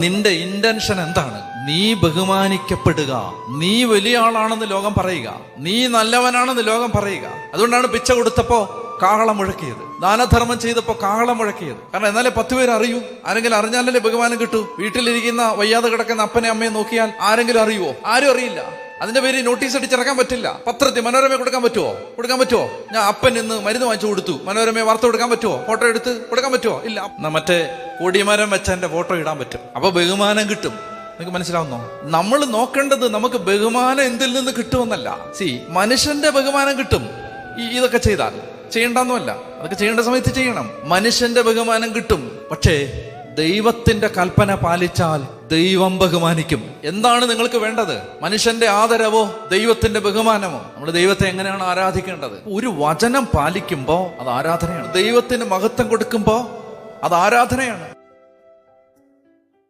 നിന്റെ ഇന്റൻഷൻ എന്താണ്? നീ ബഹുമാനിക്കപ്പെടുക. നീ വലിയ ആളാണെന്ന് ലോകം പറയുക. നീ നല്ലവനാണെന്ന് ലോകം പറയുക. അതുകൊണ്ടാണ് പിച്ച കൊടുത്തപ്പോ കാഹളം മുഴക്കിയത്. ദാനധർമ്മം ചെയ്തപ്പോ കാഹളം മുഴക്കിയത്. കാരണം എന്നാലേ പത്ത് പേര് അറിയൂ. ആരെങ്കിലും അറിഞ്ഞാലല്ലേ ബഹുമാനം കിട്ടൂ. വീട്ടിലിരിക്കുന്ന വയ്യാതെ കിടക്കുന്ന അപ്പനെ അമ്മയെ നോക്കിയാൽ ആരെങ്കിലും അറിയുവോ? ആരും അറിയില്ല. അതിന്റെ പേര് നോട്ടീസ് അടിച്ചിറക്കാൻ പറ്റില്ല. പത്രത്തിൽ മനോരമ കൊടുക്കാൻ പറ്റുമോ കൊടുക്കാൻ പറ്റുമോ ഞാൻ അപ്പൻ ഇന്ന് മരുന്ന് വാങ്ങിച്ചു കൊടുത്തു. മനോരമയെ വാർത്ത കൊടുക്കാൻ പറ്റുമോ ഫോട്ടോ എടുത്ത് കൊടുക്കാൻ പറ്റുമോ ഇല്ല. മറ്റേ കൊടിമരം വെച്ച എന്റെ ഫോട്ടോ ഇടാൻ പറ്റും. അപ്പൊ ബഹുമാനം കിട്ടും. നിങ്ങൾക്ക് മനസ്സിലാവുന്നോ? നമ്മൾ നോക്കേണ്ടത് നമുക്ക് ബഹുമാനം എന്തിൽ നിന്ന് കിട്ടുമെന്നല്ല. സി മനുഷ്യന്റെ ബഹുമാനം കിട്ടും. ഇതൊക്കെ ചെയ്താൽ. ചെയ്യണ്ടെന്നുമല്ല അതൊക്കെ ചെയ്യേണ്ട സമയത്ത് ചെയ്യണം. മനുഷ്യന്റെ ബഹുമാനം കിട്ടും. പക്ഷേ ദൈവത്തിന്റെ കൽപ്പന പാലിച്ചാൽ ദൈവം ബഹുമാനിക്കും. എന്താണ് നിങ്ങൾക്ക് വേണ്ടത്? മനുഷ്യന്റെ ആദരവോ ദൈവത്തിന്റെ ബഹുമാനമോ? നമ്മൾ ദൈവത്തെ എങ്ങനെയാണ് ആരാധിക്കേണ്ടത്? ഒരു വചനം പാലിക്കുമ്പോൾ അത് ആരാധനയാണ്. ദൈവത്തിന് മഹത്വം കൊടുക്കുമ്പോൾ അത് ആരാധനയാണ്.